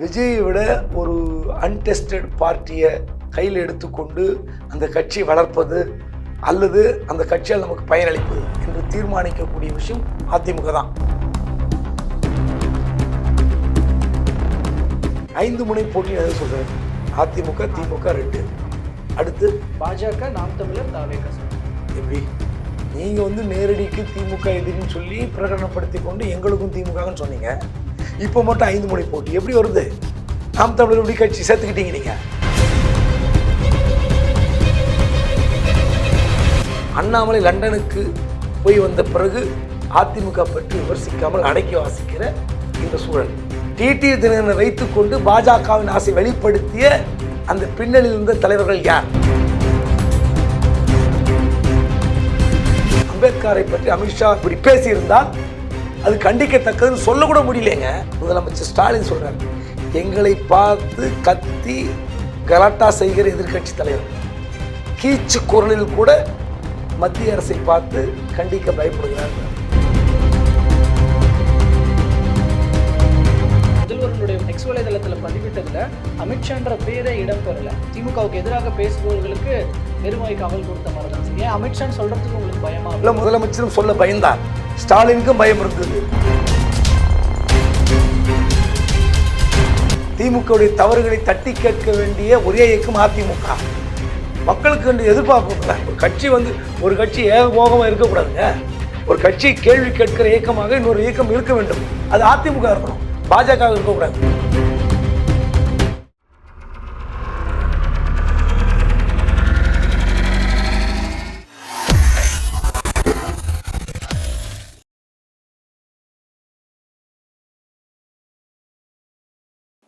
விஜயை விட ஒரு அன்டெஸ்டட் பார்ட்டியை கையில் எடுத்துக்கொண்டு அந்த கட்சியை வளர்ப்பது அல்லது அந்த கட்சியால் நமக்கு பயனளிப்பது என்று தீர்மானிக்கக்கூடிய விஷயம் அதிமுக தான். ஐந்து முனை போட்டி எதை சொல்றேன்? அதிமுக திமுக ரெண்டு. அடுத்து? பாஜக நாம் தமிழர் தாவேக எப்படி? நீங்க வந்து நேரடிக்கு திமுக எதிரின்னு சொல்லி பிரகடனப்படுத்தி கொண்டு எங்களுக்கும் திமுகன்னு சொன்னீங்க. இப்போ மட்டும் ஐந்து மணி போட்டி. எப்படி வருது? நாம் தமிழர் எப்படி கட்சி சேர்த்துக்கிட்டீங்க நீங்கள் அண்ணாமலை லண்டனுக்கு போய் வந்த பிறகு அதிமுக பற்றி விமர்சிக்காமல் அடக்கி வாசிக்கிற இந்த சூழல். டிடி தினகரனை வைத்துக்கொண்டு பாஜகவின் ஆசை வெளிப்படுத்திய அந்த பின்னணியில் இருந்த தலைவர்கள் யார்? அம்பேத்கரை பற்றி அமித்ஷா இப்படி பேசியிருந்தால் அது கண்டிக்கத்தக்கதுன்னு சொல்லக்கூட முடியலைங்க. முதலமைச்சர் ஸ்டாலின் சொல்றாரு. எங்களை பார்த்து கத்தி கலாட்டா செய்கிற எதிர்க்கட்சி தலைவர். கீச்சு குரலில் கூட மத்திய அரசை பார்த்து கண்டிக்க பயப்படுகிறார். முதல்வர்களுடைய எக்ஸ் வலைதளத்துல பதிவிட்டதுல அமித்ஷான்ற பேரே இடம்பெறல. திமுகவுக்கு எதிராக பேசுபவர்களுக்கு பெருமாய் காவல் கொடுத்த மாதிரி தான் ஏன் அமித்ஷான்னு சொல்றதுக்கு உங்களுக்கு பயமா? இல்ல முதலமைச்சரும் சொல்ல பயந்தார் ஸ்டாலினுக்கும் பயம் இருந்தது திமுகவுடைய தவறுகளை தட்டி கேட்க வேண்டிய ஒரே இயக்கம் அதிமுக. மக்களுக்கு என்று எதிர்பார்ப்பு ஒரு கட்சி வந்து ஒரு கட்சி ஏகபோகமாக இருக்கக்கூடாதுங்க. ஒரு கட்சி கேள்வி கேட்கிற இயக்கமாக இன்னொரு இயக்கம் இருக்க வேண்டும். அது அதிமுக இருக்கணும். பாஜக இருக்கக்கூடாது.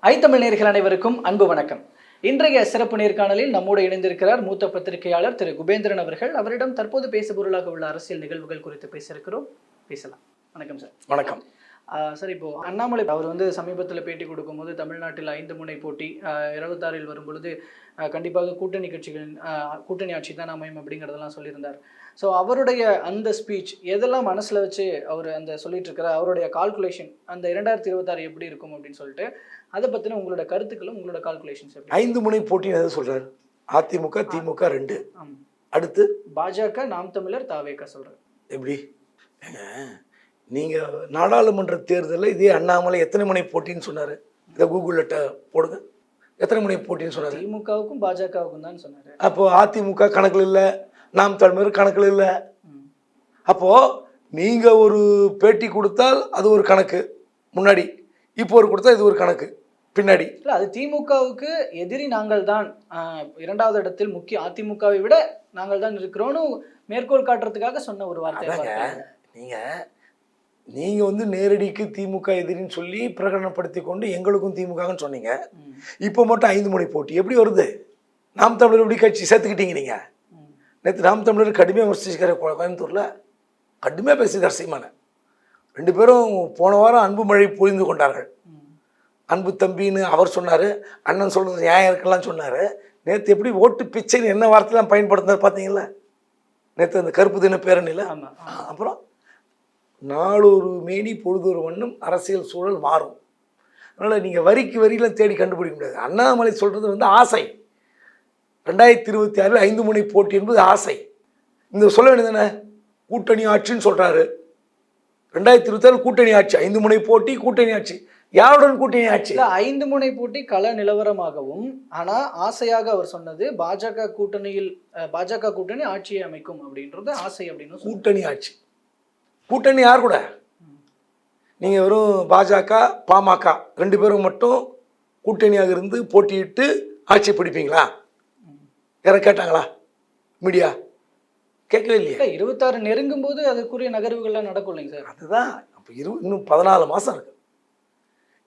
ஐ தமிழ் அனைவருக்கும் அன்பு வணக்கம். இன்றைய சிறப்பு நேர்காணலில் நம்மோடு இணைந்திருக்கிறார் மூத்த பத்திரிகையாளர் திரு குபேந்திரன் அவர்கள். அவரிடம் தற்போது பேசுபொருளாக உள்ள அரசியல் நிகழ்வுகள் குறித்து பேச இருக்கிறோம் பேசலாம். வணக்கம் சார். வணக்கம். சார் இப்போ அண்ணாமலை அவர் வந்து சமீபத்தில் பேட்டி கொடுக்கும்போது தமிழ்நாட்டில் ஐந்து முனை போட்டி இருபத்தாறில் வரும் பொழுது ஆஹ் கண்டிப்பாக கூட்டணி கட்சிகளின் கூட்டணி ஆட்சி தான் அமையும் அப்படிங்கிறதெல்லாம் சொல்லியிருந்தார். ஸோ அவருடைய அந்த ஸ்பீச் எதெல்லாம் மனசில் வச்சு அவர் அந்த சொல்லிட்டு இருக்கிற அவருடைய கால்குலேஷன் அந்த இரண்டாயிரத்தி இருபத்தாறு எப்படி இருக்கும் அப்படின்னு சொல்லிட்டு அதை பற்றின உங்களோட கருத்துக்களும் உங்களோட கால்குலேஷன்ஸ் எப்படி ஐந்து முனை போட்டின்னு எதை சொல்றாரு? அதிமுக திமுக ரெண்டு. அடுத்து? பாஜக நாம் தமிழர் தாவேக்கா சொல்கிறார் எப்படி? நீங்கள் நாடாளுமன்ற தேர்தலில் இதே அண்ணாமலை எத்தனை முனை போட்டின்னு சொன்னார்? இதை கூகுளில் ட போடுங்க. எத்தனை முனை போட்டின்னு சொன்னார்? திமுகவுக்கும் பாஜகவுக்கும் தான் சொன்னார். அப்போ அதிமுக கணக்கில் இல்லை நாம் தமிழர் கணக்கில் இல்லை. அப்போது நீங்கள் ஒரு பேட்டி கொடுத்தால் அது ஒரு கணக்கு முன்னாடி. இப்போ ஒரு கொடுத்தா இது ஒரு கணக்கு பின்னாடி. இல்ல அது திமுகவுக்கு எதிரி நாங்கள் தான். இரண்டாவது இடத்தில் முக்கிய அதிமுகவை விட நாங்கள் தான் இருக்கிறோம்னு மேற்கோள் காட்டுறதுக்காக சொன்ன ஒரு வார்த்தை நீங்கள் நீங்கள் வந்து நேரடிக்கு திமுக எதிரின்னு சொல்லி பிரகடனப்படுத்தி கொண்டு எங்களுக்கும் திமுகன்னு சொன்னீங்க. இப்போ மட்டும் ஐந்து முனை போட்டி. எப்படி வருது? நாம் தமிழர் எப்படி கட்சி சேர்த்துக்கிட்டீங்க நீங்கள். நேற்று நாம் தமிழர் கடுமையாக விமர்சிச்சிருக்காரு கோயம்புத்தூரில். கடுமையாக பேசியிருக்கார் சீமானை. ரெண்டு பேரும் போன வாரம் அன்பு மழை பொழிந்து கொண்டார்கள். அன்பு தம்பின்னு அவர் சொன்னார் அண்ணன் சொல்கிறது நியாயம் இருக்கலாம் சொன்னார். நேற்று எப்படி ஓட்டு பிச்சைன்னு என்ன வார்த்தைலாம் பயன்படுத்தினார் பார்த்தீங்களா நேற்று அந்த கருப்பு தின பேரணியில். அப்புறம் நாளொரு மேனி பொழுதொரு வண்ணம் அரசியல் சூழல் மாறும். அதனால் நீங்கள் வரிக்கு வரியில் தேடி கண்டுபிடிக்க முடியாது. அண்ணாமலை சொல்கிறது வந்து ஆசை. ரெண்டாயிரத்தி இருபத்தி ஆறில் ஐந்து முனை போட்டி என்பது ஆசை. இந்த சொல்ல வேண்டியதானே கூட்டணி ஆட்சின்னு சொல்கிறாரு ரெண்டாயிரத்தி இருபத்தி ஆறு கூட்டணி ஆட்சி. ஐந்து முனை போட்டி கூட்டணி ஆட்சி. யாருடன் கூட்டணி ஆட்சி? ஐந்து முனை போட்டி கள நிலவரமாகவும் ஆனா ஆசையாக அவர் சொன்னது பாஜக கூட்டணியில் பாஜக கூட்டணி ஆட்சியை அமைக்கும் அப்படின்றது ஆசை அப்படின்னு. கூட்டணி ஆட்சி. கூட்டணி யார் கூட? நீங்கள் வெறும் பாஜக பாமக ரெண்டு பேரும் மட்டும் கூட்டணியாக இருந்து போட்டியிட்டு ஆட்சி பிடிப்பீங்களா? யாரை கேட்டாங்களா? மீடியா? கேட்கவே இல்லையே. இல்ல இருபத்தாறு நெருங்கும் போது அதுக்குரிய நகர்வுகள்லாம் நடக்கும் இல்லைங்க சார். அதுதான். அப்போ இரு இன்னும் பதினாலு மாதம் இருக்கு.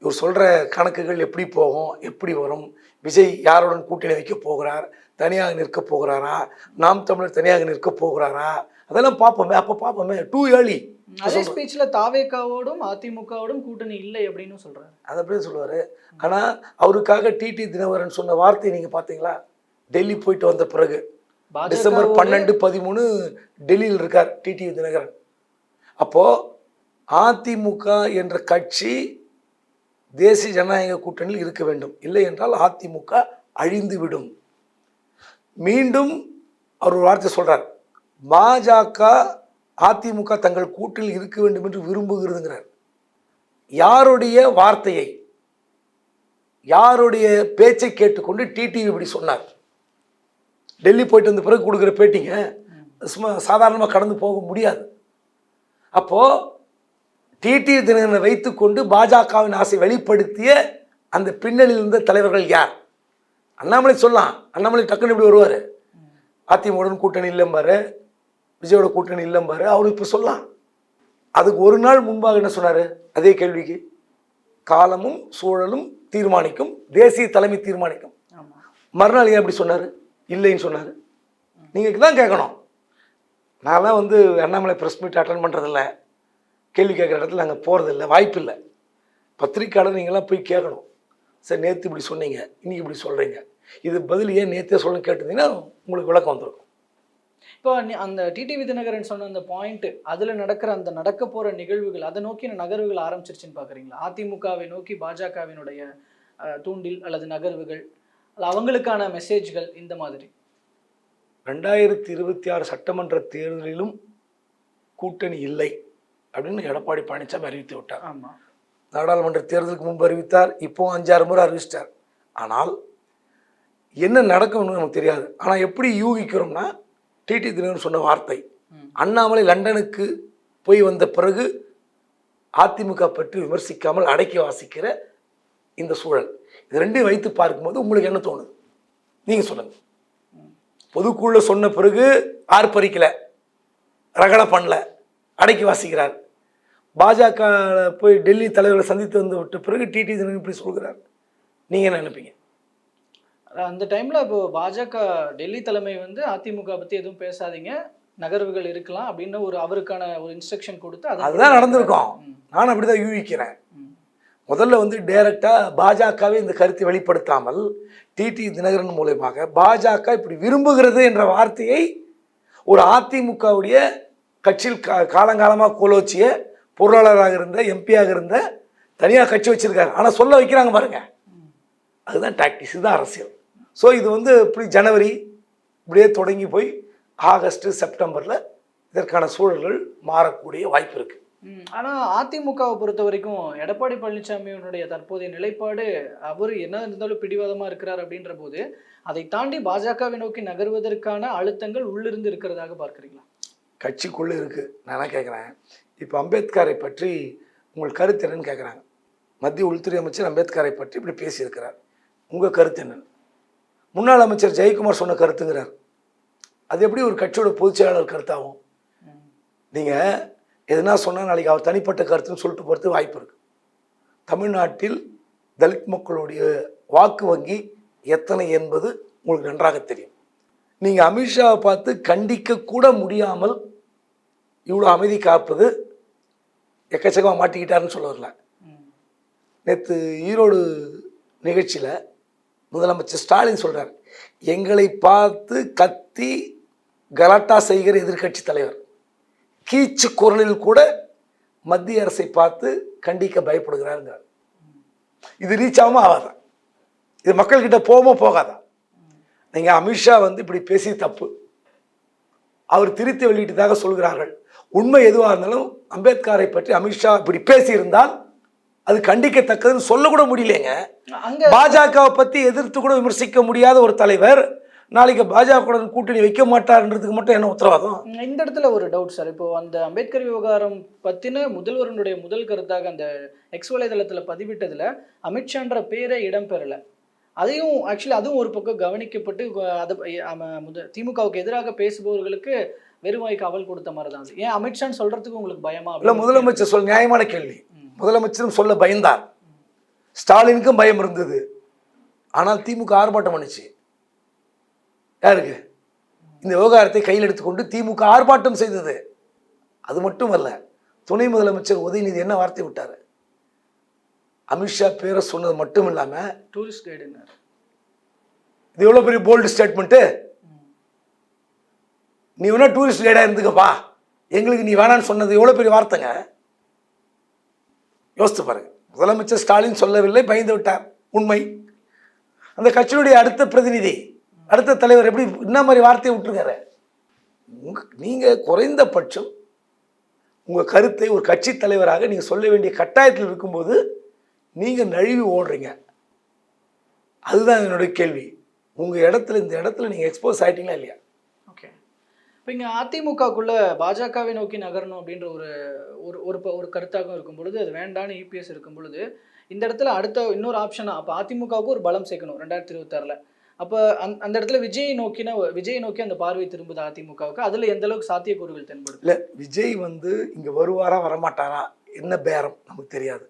இவர் சொல்கிற கணக்குகள் எப்படி போகும் எப்படி வரும்? விஜய் யாருடன் கூட்டணி வைக்க போகிறார்? தனியாக நிற்க போகிறாரா? நாம் தமிழர் தனியாக நிற்க போகிறாரா? அதெல்லாம் பார்ப்போமே. அப்போ பார்ப்போமே. டூ ஏர்லி அதே ஸ்பீச்ல தாவேக்காவோடும் அதிமுகவோடும் கூட்டணி இல்லை அப்படின்னு சொல்றாரு. அதை அப்படியே சொல்லுவார். ஆனால் அவருக்காக டிடி தினகரன் சொன்ன வார்த்தையை நீங்கள் பார்த்தீங்களா? டெல்லி போயிட்டு வந்த பிறகு. டிசம்பர் பன்னெண்டு பதிமூணு டெல்லியில் இருக்கார் டிடி தினகரன். அப்போது அதிமுக என்ற கட்சி தேசிய ஜனநாயக கூட்டணியில் இருக்க வேண்டும். இல்லை என்றால் அதிமுக அழிந்து விடும். மீண்டும் அவர் ஒரு வார்த்தை சொல்றார். பாஜக அதிமுக தங்கள் கூட்டில் இருக்க வேண்டும் என்று விரும்புகிறதுங்கிறார். யாருடைய வார்த்தையை யாருடைய பேச்சை கேட்டுக்கொண்டு டிடிவி இப்படி சொன்னார்? டெல்லி போயிட்டு வந்த பிறகு கொடுக்குற பேட்டிங்க சும்மா சாதாரணமாக கடந்து போக முடியாது. அப்போது டிடிவி தினகரனை வைத்துக்கொண்டு பாஜகவின் ஆசை வெளிப்படுத்திய அந்த பின்னணியில் இருந்த தலைவர்கள் யார்? அண்ணாமலை சொல்லலாம். அண்ணாமலை டக்குன்னு இப்படி வருவார். அதிமுகவுடன் கூட்டணி இல்லைம்பாரு. விஜயோட கூட்டணி இல்லைம்பாரு அவர் இப்போ சொல்லலாம். அதுக்கு ஒரு நாள் முன்பாக என்ன சொன்னார்? அதே கேள்விக்கு. காலமும் சூழலும் தீர்மானிக்கும் தேசிய தலைமை தீர்மானிக்கும். மறுநாள் ஏன் அப்படி சொன்னார்? இல்லைன்னு சொன்னார். நீங்கள் தான் கேட்கணும். நான்லாம் வந்து அண்ணாமலை ப்ரெஸ் மீட் அட்டன் பண்ணுறதில்ல கேள்வி கேட்குற இடத்துல நாங்கள் போகிறதில்ல வாய்ப்பு இல்லை பத்திரிக்கையாளர் நீங்களாம் போய் கேட்கணும். சார் நேற்று இப்படி சொன்னீங்க இன்னைக்கு இப்படி சொல்கிறீங்க இது பதில் ஏன் நேற்றே சொல்லணும்னு கேட்டிருந்தீங்கன்னா உங்களுக்கு விளக்கம் வந்திருக்கும். இப்போ அந்த டிடிவி தினகரன் சொன்ன அந்த பாயிண்ட் அதுல நடக்கிற அந்த நடக்க போற நிகழ்வுகள் அதை நோக்கின நகர்வுகள் ஆரம்பிச்சிருச்சுன்னு பாக்குறீங்களா? அதிமுகவை நோக்கி பாஜகவினுடைய தூண்டில் அல்லது நகர்வுகள் அல்ல அவங்களுக்கான மெசேஜ்கள் இந்த மாதிரி. ரெண்டாயிரத்தி இருபத்தி ஆறு சட்டமன்ற தேர்தலிலும் கூட்டணி இல்லை அப்படின்னு எடப்பாடி பழனிசாமி அறிவித்து விட்டார். ஆமா. நாடாளுமன்ற தேர்தலுக்கு முன்பு அறிவித்தார் இப்போ அஞ்சாறு முறை அறிவிச்சிட்டார். ஆனால் என்ன நடக்கும்னு நமக்கு தெரியாது. ஆனால் எப்படி யூகிக்கிறோம்னா டிடி தினகரன் சொன்ன வார்த்தை. அண்ணாமலை லண்டனுக்கு போய் வந்த பிறகு அதிமுக பற்றி விமர்சிக்காமல் அடக்கி வாசிக்கிற இந்த சூழல். இது ரெண்டையும் வைத்து பார்க்கும்போது உங்களுக்கு என்ன தோணுது? நீங்கள் சொல்லுங்க. பொதுக்குழுல சொன்ன பிறகு ஆர்ப்பரிக்கல ரகலை பண்ணல அடக்கி வாசிக்கிறார். பாஜக போய் டெல்லி தலைவர்களை சந்தித்து வந்து விட்ட பிறகு டிடி தினகரன் இப்படி சொல்கிறார். நீங்கள் என்ன நினைப்பீங்க? அந்த டைம்ல இப்போ பாஜக டெல்லி தலைமை வந்து அதிமுக பத்தி எதுவும் பேசாதீங்க. நகர்வுகள் இருக்கலாம் அப்படின்னு ஒரு அவருக்கான ஒரு இன்ஸ்ட்ரக்ஷன் கொடுத்து அதுதான் நடந்திருக்கும். நான் அப்படிதான் யூகிக்கிறேன். முதல்ல வந்து டைரக்டாக பாஜகவே இந்த கருத்தை வெளிப்படுத்தாமல் டிடி தினகரன் மூலயமாக பாஜக இப்படி விரும்புகிறது என்ற வார்த்தையை ஒரு அதிமுகவுடைய கட்சியில் கா காலங்காலமாக கோலோச்சிய பொருளாளராக இருந்த எம்பியாக இருந்த தனியாக கட்சி வச்சிருக்காரு. ஆனால் சொல்ல வைக்கிறாங்க பாருங்க. அதுதான் டாக்டிக்ஸ் இதுதான் அரசியல். ஸோ இது வந்து இப்படி ஜனவரி இப்படியே தொடங்கி போய் ஆகஸ்ட் செப்டம்பரில் இதற்கான சூழல்கள் மாறக்கூடிய வாய்ப்பு இருக்குது ம், ஆனா அதிமுகவை பொறுத்த வரைக்கும் எடப்பாடி பழனிசாமியினுடைய தற்போதைய நிலைப்பாடு அவர் என்ன இருந்தாலும் பிடிவாதமா இருக்கிறார் அப்படின்ற போது அதை தாண்டி பாஜகவை நோக்கி நகர்வதற்கான அழுத்தங்கள் உள்ளிருந்து இருக்கிறதாக பார்க்கிறீங்களா? கட்சிக்குள்ளே இருக்குது நான் கேட்குறேன் இப்போ அம்பேத்கரை பற்றி உங்கள் கருத்து என்னன்னு கேட்குறாங்க மத்திய உள்துறை அமைச்சர் அம்பேத்கரை பற்றி இப்படி பேசியிருக்கிறார். உங்கள் கருத்து என்னன்னு முன்னாள் அமைச்சர் ஜெயக்குமார் சொன்ன கருத்துங்கிறார் அது எப்படி ஒரு கட்சியோட பொதுச் செயலாளர் கருத்தாகும். நீங்கள் எதுனா சொன்னால் நாளைக்கு அவர் தனிப்பட்ட கருத்துன்னு சொல்லிட்டு போகிறது வாய்ப்பு இருக்குது தமிழ்நாட்டில் தலித் மக்களுடைய வாக்கு வங்கி எத்தனை என்பது உங்களுக்கு நன்றாக தெரியும் நீங்கள் அமித்ஷாவை பார்த்து கண்டிக்க கூட முடியாமல் இவ்வளோ அமைதி காப்பது எக்கச்சக்கமாக மாட்டிக்கிட்டாருன்னு சொல்ல வரல. நேற்று ஈரோடு நிகழ்ச்சியில் முதலமைச்சர் ஸ்டாலின் சொல்கிறார் எங்களை பார்த்து கத்தி கலாட்டா செய்கிற எதிர்க்கட்சி தலைவர் கீச்சு குரலில் கூட மத்திய அரசை பார்த்து கண்டிக்க பயப்படுகிறாருங்கிறார். இது ரீச் ஆகாம ஆகாதா? இது மக்கள்கிட்ட போகாம போகாதா? நீங்கள் அமித்ஷா வந்து இப்படி பேசி தப்பு. அவர் திருத்தி வெளியிட்டதாக சொல்கிறார்கள். உண்மை எதுவாக இருந்தாலும் அம்பேத்கரை பற்றி அமித்ஷா இப்படி பேசியிருந்தால் அது கண்டிக்கத்தக்கதுன்னு சொல்லக்கூட முடியலைங்க அங்க பாஜகவை பற்றி எதிர்த்து கூட விமர்சிக்க முடியாத ஒரு தலைவர் நாளைக்கு பாஜகவுடன் கூட்டணி வைக்க மாட்டார்ன்றதுக்கு மட்டும் என்ன உத்தரவாதம்? இந்த இடத்துல ஒரு டவுட் சார் இப்போ அந்த அம்பேத்கர் விவகாரம் பத்தின முதல்வருடைய முதல் கருத்தாக அந்த எக்ஸ் வலைதளத்துல பதிவிட்டதுல அமித்ஷான்ற பேரே இடம்பெறல. அதையும் ஆக்சுவலி அதுவும் ஒரு பக்கம் கவனிக்கப்பட்டு அது முத திமுகவுக்கு எதிராக பேசுபவர்களுக்கு வெறுவாய்க்கு அவல் கொடுத்த மாதிரி தான் அது. ஏன் அமித்ஷான்னு சொல்றதுக்கு உங்களுக்கு பயமா? இல்லை முதலமைச்சர் சொல் நியாயமான கேள்வி. முதலமைச்சரும் சொல்ல பயந்தார். ஸ்டாலினுக்கும் பயம் இருந்தது. ஆனால் திமுக ஆர்ப்பாட்டம் பண்ணுச்சு. யாருக்கு? இந்த விவகாரத்தை கையில் எடுத்துக்கொண்டு திமுக ஆர்ப்பாட்டம் செய்தது. அது மட்டுமல்ல துணை முதலமைச்சர் உதயநிதி என்ன வார்த்தை விட்டார்? அமித்ஷா பேரை சொன்னது மட்டும் இல்லாமல் டூரிஸ்ட் கைடுன்னாரு இது எவ்வளோ பெரிய போல்டு ஸ்டேட்மெண்ட்டு நீ வேணா டூரிஸ்ட் கைடாக இருந்துக்கப்பா. எங்களுக்கு நீ வேணான்னு சொன்னது எவ்வளோ பெரிய வார்த்தைங்க? யோசித்து பாருங்க. முதலமைச்சர் ஸ்டாலின் சொல்லவில்லை பயந்து விட்டார். உண்மை. அந்த கட்சியினுடைய அடுத்த பிரதிநிதி அடுத்த தலைவர் எப்படி என்ன மாதிரி வார்த்தையை விட்டுருக்காரு? உங்க நீங்கள் குறைந்தபட்சம் உங்கள் கருத்தை ஒரு கட்சி தலைவராக நீங்கள் சொல்ல வேண்டிய கட்டாயத்தில் இருக்கும்போது நீங்கள் நழுவி ஓடுறீங்க. அதுதான் என்னுடைய கேள்வி. உங்கள் இடத்துல இந்த இடத்துல நீங்கள் எக்ஸ்போஸ் ஆகிட்டீங்களா இல்லையா? இப்போ இங்கே அதிமுகக்குள்ள பாஜகவை நோக்கி நகரணும் அப்படின்ற ஒரு ஒரு ஒரு ப- ஒரு கருத்தாகவும் இருக்கும் பொழுது அது வேண்டான்னு இபிஎஸ் இருக்கும் பொழுது இந்த இடத்துல அடுத்த இன்னொரு ஆப்ஷனாக அப்போ அதிமுகவுக்கு ஒரு பலம் சேர்க்கணும் ரெண்டாயிரத்தி இருபத்தாறில். அப்போ அந் அந்த இடத்துல விஜய் நோக்கின விஜய் நோக்கி அந்த பார்வை திரும்புது அதிமுகவுக்கு? அதில் எந்த அளவுக்கு சாத்தியக்கூறுகள் தென்படுது? இல்லை விஜய் வந்து இங்கே வருவாரா வரமாட்டாரா? என்ன பேரம்? நமக்கு தெரியாது.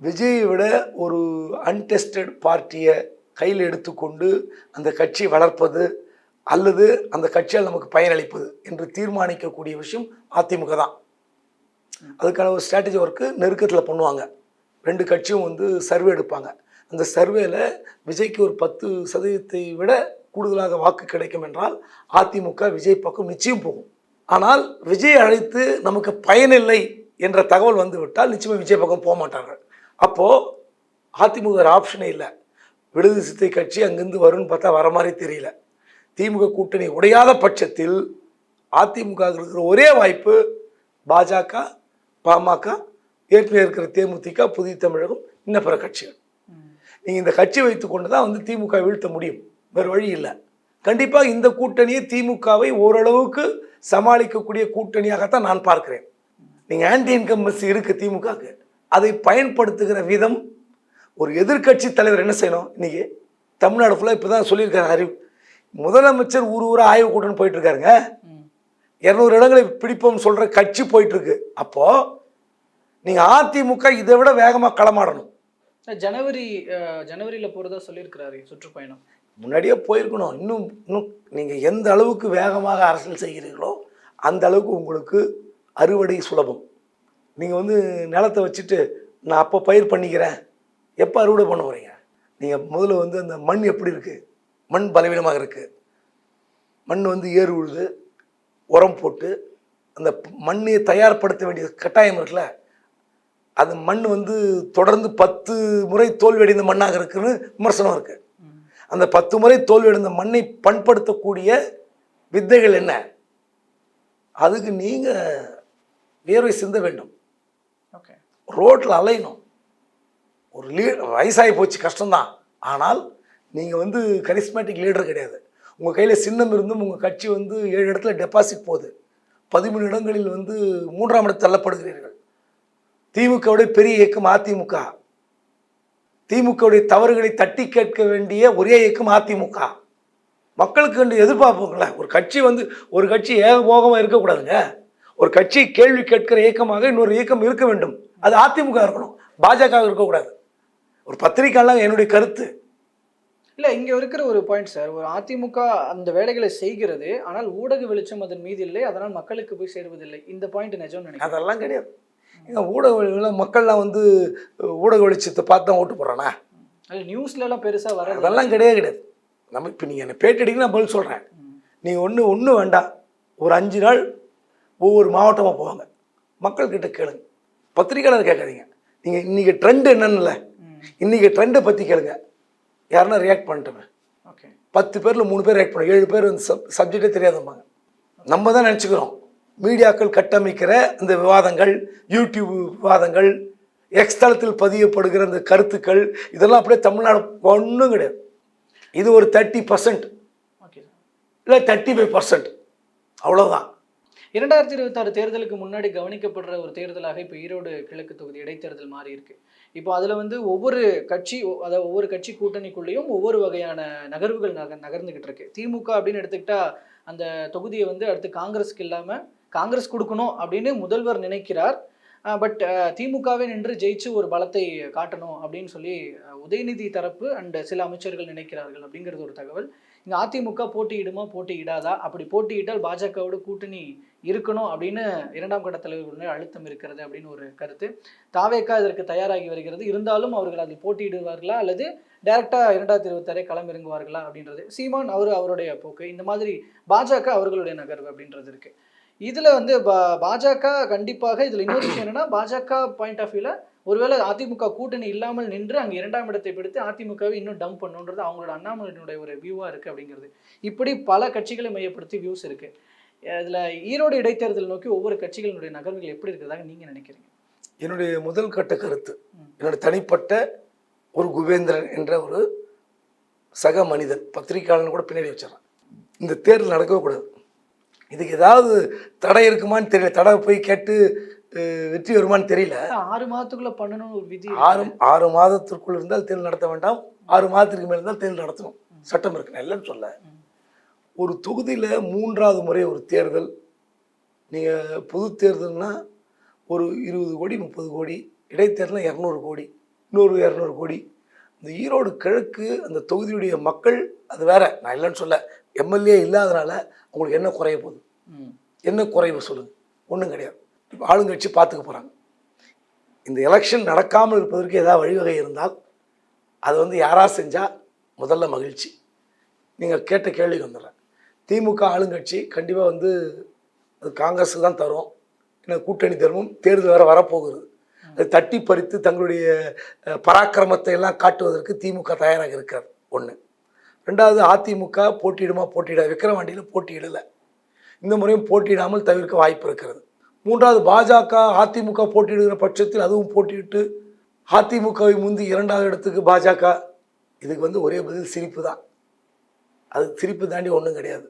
விஜயை விட ஒரு அன்டெஸ்டட் பார்ட்டியை கையில் எடுத்துக்கொண்டு அந்த கட்சி வளர்ப்பது அல்லது அந்த கட்சியால் நமக்கு பயனளிப்பது என்று தீர்மானிக்கக்கூடிய விஷயம் அதிமுக தான். அதுக்கான ஒரு ஸ்ட்ராட்டஜி ஒர்க்கு நெருக்கத்தில் பண்ணுவாங்க. ரெண்டு கட்சியும் வந்து சர்வே எடுப்பாங்க. அந்த சர்வேல விஜய்க்கு ஒரு பத்து சதவீதத்தை விட கூடுதலாக வாக்கு கிடைக்கும் என்றால் அதிமுக விஜய் பக்கம் நிச்சயம் போகும். ஆனால் விஜய் அழைத்து நமக்கு பயனில்லை என்ற தகவல் வந்து விட்டால் நிச்சயமாக விஜய் பக்கம் போக மாட்டார்கள். அப்போது அதிமுக ஒரு ஆப்ஷனே இல்லை. விடுதலை சித்தை கட்சி அங்கேருந்து வரும்னு பார்த்தா வர மாதிரி தெரியல. திமுக கூட்டணி உடையாத பட்சத்தில் அதிமுக இருக்கிற ஒரே வாய்ப்பு பாஜக பாமக ஏற்கனவே இருக்கிற தேமுதிக புதிய தமிழகம் இன்ன பிற கட்சிகள். நீங்கள் இந்த கட்சி வைத்து கொண்டு தான் வந்து திமுக வீழ்த்த முடியும். வேறு வழி இல்லை. கண்டிப்பாக இந்த கூட்டணியை திமுகவை ஓரளவுக்கு சமாளிக்கக்கூடிய கூட்டணியாகத்தான் நான் பார்க்கிறேன். நீங்கள் ஆன்டி இன்கம்பன்சி இருக்குது திமுகவுக்கு. அதை பயன்படுத்துகிற விதம் ஒரு எதிர்க்கட்சி தலைவர் என்ன செய்யணும்? இன்னைக்கு தமிழ்நாடு ஃபுல்லாக இப்போ தான் சொல்லியிருக்காரு அறிவு. முதலமைச்சர் ஊர் ஊரா ஆய்வு கூட்டம்னு போயிட்டு இருக்காருங்க. இரநூறு இடங்களை பிடிப்போம்னு சொல்கிற கட்சி போயிட்டு இருக்கு அப்போது நீங்கள் அதிமுக இதை விட வேகமாக களமாடணும். ஜனவரி ஜனவரியில போறதா சொல்லியிருக்கிறாரு சுற்றுப்பயணம். முன்னாடியே போயிருக்கணும். இன்னும் இன்னும் நீங்கள் எந்த அளவுக்கு வேகமாக அரசியல் செய்கிறீர்களோ அந்த அளவுக்கு உங்களுக்கு அறுவடை சுலபம். நீங்கள் வந்து நிலத்தை வச்சுட்டு நான் அப்போ பயிர் பண்ணிக்கிறேன். எப்போ அறுவடை பண்ண போகிறீங்க நீங்கள் முதல்ல வந்து அந்த மண் எப்படி இருக்குது மண் பலவீனமாக இருக்குது மண் வந்து ஏறு உழுது உரம் போட்டு அந்த மண்ணை தயார்படுத்த வேண்டிய கட்டாயம் இருக்குல்ல? அது மண் வந்து தொடர்ந்து பத்து முறை தோல்வியடைந்த மண்ணாக இருக்குன்னு விமர்சனம் இருக்குது. அந்த பத்து முறை தோல்வியடைந்த மண்ணை பண்படுத்தக்கூடிய வித்தைகள் என்ன? அதுக்கு நீங்கள் வியர்வை சிந்த வேண்டும். ஓகே ரோட்டில் அலையணும். ஒரு லீ வயசாகி போச்சு கஷ்டம்தான். ஆனால் நீங்கள் வந்து கரிஸ்மேட்டிக் லீடர் கிடையாது. உங்கள் கையில் சின்னம் இருந்தும் உங்கள் கட்சி வந்து ஏழு இடத்துல டெபாசிட் போகுது. பதிமூணு இடங்களில் வந்து மூன்றாம் இடத்தில் தள்ளப்படுகிறீர்கள். திமுகவுடைய பெரிய இயக்கம் அதிமுக. திமுகவுடைய தவறுகளை தட்டி கேட்க வேண்டிய ஒரே இயக்கம் அதிமுக. மக்களுக்கு வேண்டிய எதிர்பார்ப்புங்கள ஒரு கட்சி வந்து ஒரு கட்சி ஏகபோகமாக இருக்கக்கூடாதுங்க. ஒரு கட்சி கேள்வி கேட்கிற இயக்கமாக இன்னொரு இயக்கம் இருக்க வேண்டும். அது அதிமுக இருக்கணும். பாஜக இருக்கக்கூடாது. ஒரு பத்திரிக்கைலாம் என்னுடைய கருத்து. இல்ல இங்க இருக்கிற ஒரு பாயிண்ட் சார் ஒரு அதிமுக அந்த வேலைகளை செய்கிறது ஆனால் ஊடக வெளிச்சம் அதன் மீது இல்லை. அதனால் மக்களுக்கு போய் சேருவதில்லை. இந்த பாயிண்ட் நிஜம் நினைக்கிறேன். அதெல்லாம் கிடையாது. ஏங்க ஊடக மக்கள்லாம் வந்து ஊடக வெளிச்சத்தை பார்த்து தான் ஓட்டு போடுறானா? அது நியூஸ்ல எல்லாம் பெருசா வர அதெல்லாம் கிடையவே கிடையாது. நம்ம இப்போ நீங்கள் என்னை பேட்டி நான் பதில் சொல்கிறேன் நீங்கள் ஒன்று ஒன்றும் வேண்டாம். ஒரு அஞ்சு நாள் ஒவ்வொரு மாவட்டமாக போவாங்க. மக்கள்கிட்ட கேளுங்க. பத்திரிக்கையாளர் கேட்காதீங்க. நீங்கள் இன்றைக்கி ட்ரெண்ட் என்னன்னுல இன்றைக்கி ட்ரெண்டை பற்றி கேளுங்க. யாருன்னா ரியாக்ட் பண்ணிட்டோமே. ஓகே பத்து பேரில் மூணு பேர் ரியாக்ட் பண்ண ஏழு பேர் வந்து சப் சப்ஜெக்டே தெரியாதம்பாங்க. நம்ம தான் நினச்சிக்கிறோம். மீடியாக்கள் கட்டமைக்கிற இந்த விவாதங்கள் யூடியூப் விவாதங்கள் எக்ஸ் தளத்தில் பதியப்படுகிற அந்த கருத்துக்கள் இதெல்லாம் அப்படியே தமிழ்நாடு ஒன்றும் கிடையாது. இது ஒரு தேர்ட்டி பர்சன்ட் ஓகே இல்லை தேர்ட்டி ஃபைவ் பர்சன்ட் அவ்வளோதான் இரண்டாயிரத்தி இருபத்தாறு தேர்தலுக்கு முன்னாடி கவனிக்கப்படுற ஒரு தேர்தலாக இப்போ ஈரோடு கிழக்கு தொகுதி இடைத்தேர்தல் மாறி இருக்கு இப்போ அதில் வந்து ஒவ்வொரு கட்சி அதாவது ஒவ்வொரு கட்சி கூட்டணிக்குள்ளேயும் ஒவ்வொரு வகையான நகர்வுகள் நக நகர்ந்துகிட்டு இருக்கு. திமுக அப்படின்னு எடுத்துக்கிட்டா அந்த தொகுதியை வந்து அடுத்து காங்கிரஸ்க்கு இல்லாமல் காங்கிரஸ் கொடுக்கணும் அப்படின்னு முதல்வர் நினைக்கிறார். பட் திமுகவே நின்று ஜெயிச்சு ஒரு பலத்தை காட்டணும் அப்படின்னு சொல்லி உதயநிதி தரப்பு அண்ட் சில அமைச்சர்கள் நினைக்கிறார்கள் அப்படிங்கிறது ஒரு தகவல். இங்கே அதிமுக போட்டியிடுமா போட்டியிடாதா? அப்படி போட்டியிட்டால் பாஜகவோட கூட்டணி இருக்கணும் அப்படின்னு இரண்டாம் கட்ட தலைவர்களுடைய அழுத்தம் இருக்கிறது அப்படின்னு ஒரு கருத்து. தாவேக்கா இதற்கு தயாராகி வருகிறது. இருந்தாலும் அவர்கள் அதில் போட்டியிடுவார்களா? அல்லது டைரக்டா இரண்டாயிரத்தி இருபத்தாறே களம் இறங்குவார்களா? அப்படின்றது சீமான் அவர் அவருடைய போக்கு. இந்த மாதிரி பாஜக அவர்களுடைய நகர்வு அப்படின்றது இருக்குது இதுல வந்து பா- பாஜக கண்டிப்பாக இதுல இன்னொரு விஷயம் என்னன்னா பாஜக பாயிண்ட் ஆஃப் வியூல ஒருவேளை அதிமுக கூட்டணி இல்லாமல் நின்று அங்கே இரண்டாம் இடத்தை பிடித்து அதிமுகவை இன்னும் டம்ப் பண்ணுன்றது அவங்களோட அண்ணாமலையினுடைய ஒரு வியூவாக இருக்குது அப்படிங்கிறது. இப்படி பல கட்சிகளை மையப்படுத்தி வியூஸ் இருக்கு. இதில் ஈரோடு இடைத்தேர்தல் நோக்கி ஒவ்வொரு கட்சிகளினுடைய நகர்வுகள் எப்படி இருக்கிறதாக நீங்கள் நினைக்கிறீங்க? என்னுடைய முதல் கட்ட கருத்து ம். என்னுடைய தனிப்பட்ட ஒரு குபேந்திரன் என்ற ஒரு சக மனிதன் பத்திரிகையாளன் கூட பின்னாடி வச்சிடறான். இந்த தேர்தல் நடக்கவே கூடாது. இதுக்கு ஏதாவது தடை இருக்குமான்னு தெரியல. தடை போய் கேட்டு வெற்றி வருமான்னு தெரியல. ஆறு மாதத்துக்குள்ள பண்ணணும்னு ஒரு விதி ஆறு ஆறு மாதத்திற்குள் இருந்தால் தேர்தல் நடத்த வேண்டாம். ஆறு மாதத்திற்கு மேல் இருந்தால் தேர்தல் நடத்தணும். சட்டம் இருக்கு இல்லைன்னு சொல்ல. ஒரு தொகுதியில் மூன்றாவது முறை ஒரு தேர்தல். நீங்கள் பொது தேர்தல்னா ஒரு இருபது கோடி முப்பது கோடி இடைத்தேர்தல் இரநூறு கோடி இன்னொரு இரநூறு கோடி. இந்த ஈரோடு கிழக்கு அந்த தொகுதியுடைய மக்கள் அது வேற. நான் இல்லைன்னு சொல்ல. எம்எல்ஏ இல்லாதனால உங்களுக்கு என்ன குறைய போகுது. என்ன குறைவு சொல்லுங்க ஒன்றும் கிடையாது. இப்போ ஆளுங்கட்சி பார்த்துக்க போகிறாங்க இந்த எலெக்ஷன் நடக்காமல் இருப்பதற்கு ஏதாவது வழிவகை இருந்தால் அது வந்து யாரா செஞ்சால் முதல்ல மகிழ்ச்சி. நீங்கள் கேட்ட கேள்விக்கு வந்துடுறேன். திமுக ஆளுங்கட்சி கண்டிப்பாக வந்து அது காங்கிரஸுக்கு தான் தரும். ஏன்னா கூட்டணி தர்மம் தேர்தல் வேறு வரப்போகுது. அது தட்டி பறித்து தங்களுடைய பராக்கிரமத்தை எல்லாம் காட்டுவதற்கு திமுக தயாராக இருக்காது ஒன்று ரெண்டாவது அதிமுக போட்டியிடுமா போட்டியிட விக்கிரவாண்டியில் போட்டியிடலை இந்த முறையும் போட்டியிடாமல் தவிர்க்க வாய்ப்பு இருக்கிறது. மூன்றாவது பாஜக அதிமுக போட்டியிடுகிற பட்சத்தில் அதுவும் போட்டியிட்டு அதிமுகவை முந்தி இரண்டாவது இடத்துக்கு பாஜக. இதுக்கு வந்து ஒரே பதில் சிரிப்பு தான். அது சிரிப்பு தாண்டி ஒன்றும் கிடையாது.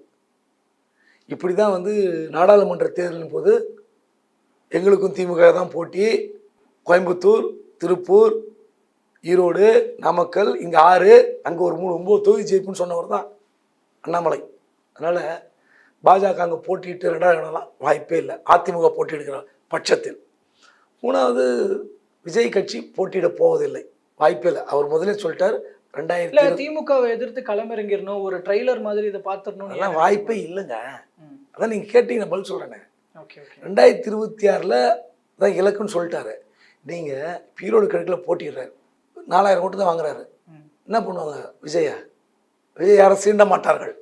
இப்படி தான் வந்து நாடாளுமன்ற தேர்தலின் போது எங்களுக்கும் திமுக தான் போட்டி. கோயம்புத்தூர் திருப்பூர் ஈரோடு நாமக்கல் இங்கே ஆறு அங்கே ஒரு மூணு ஒம்பது தொகுதி ஜெயிப்புன்னு சொன்னவர் தான் அண்ணாமலை. அதனால் பாஜக அங்கே போட்டியிட்டு ரெண்டாவது இடம்லாம் வாய்ப்பே இல்லை. அதிமுக போட்டியிடுகிற பட்சத்தில். மூணாவது விஜய் கட்சி போட்டியிட போவதில்லை. வாய்ப்பே இல்லை. அவர் முதலே சொல்லிட்டார் ரெண்டாயிரத்தி திமுகவை எதிர்த்து களமிறங்கிடணும் ஒரு ட்ரெய்லர் மாதிரி இதை பார்த்துடணும் அதெல்லாம் வாய்ப்பே இல்லைங்க. அதான் நீங்கள் கேட்டீங்க பதில் சொல்கிறேனே ரெண்டாயிரத்தி இருபத்தி ஆறில் தான் இலக்குன்னு சொல்லிட்டாரு. நீங்கள் ஈரோடு கிழக்கில் போட்டிடுறாரு நாலாயிரம் ஓட்டு தான் வாங்குறாரு. என்ன பண்ணுவாங்க விஜயா விஜய் யாரும் சீண்ட மாட்டார்கள்.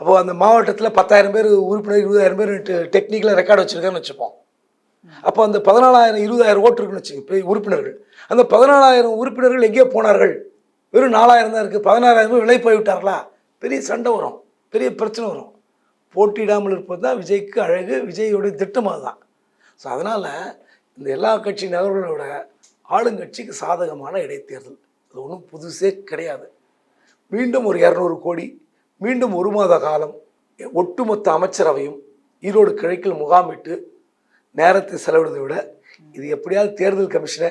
அப்போ அந்த மாவட்டத்தில் பத்தாயிரம் பேர் உறுப்பினர் இருபதாயிரம் பேர் டெக்னிக்கலாக ரெக்கார்டு வச்சுருக்கான்னு வச்சுப்போம். அப்போ அந்த பதினாலாயிரம் இருபதாயிரம் ஓட்டு இருக்குன்னு வச்சுங்க உறுப்பினர்கள். அந்த பதினாலாயிரம் உறுப்பினர்கள் எங்கேயோ போனார்கள். வெறும் நாலாயிரம் தான் இருக்குது பதினாறாயிரம் பேர் விலை போய்விட்டார்களா பெரிய சண்டை வரும். பெரிய பிரச்சனை வரும். போட்டியிடாமல் இருப்பது தான் விஜய்க்கு அழகு விஜயோடைய திட்டம் அதுதான். ஸோ அதனால் இந்த எல்லா கட்சி நகர்வுகளை விட ஆளுங்கட்சிக்கு சாதகமான இடைத்தேர்தல். அது ஒன்றும் புதுசே கிடையாது. மீண்டும் ஒரு இரநூறு கோடி மீண்டும் ஒரு மாத காலம் ஒட்டுமொத்த அமைச்சரவையும் ஈரோடு கிழக்கில் முகாமிட்டு நேரத்தை செலவிடுவதை விட இது எப்படியாவது தேர்தல் கமிஷனை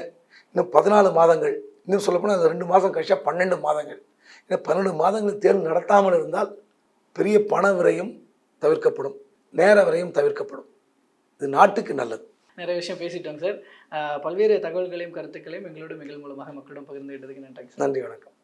இன்னும் பதினாலு மாதங்கள் இன்னும் சொல்லப்போனால் அது ரெண்டு மாதம் கழிச்சா பன்னெண்டு மாதங்கள். இன்னும் பன்னெண்டு மாதங்கள் தேர்தல் நடத்தாமல் இருந்தால் பெரிய பண விரையும் தவிர்க்கப்படும் நேர விரையும் தவிர்க்கப்படும். இது நாட்டுக்கு நல்லது. நிறைய விஷயம் பேசிட்டோம் சார். பல்வேறு தகவல்களையும் கருத்துக்களையும் எங்களோட மிகழ் மூலமாக மக்களிடம் பகிர்ந்துகிட்டதுக்கு நன்றி சார். நன்றி வணக்கம்.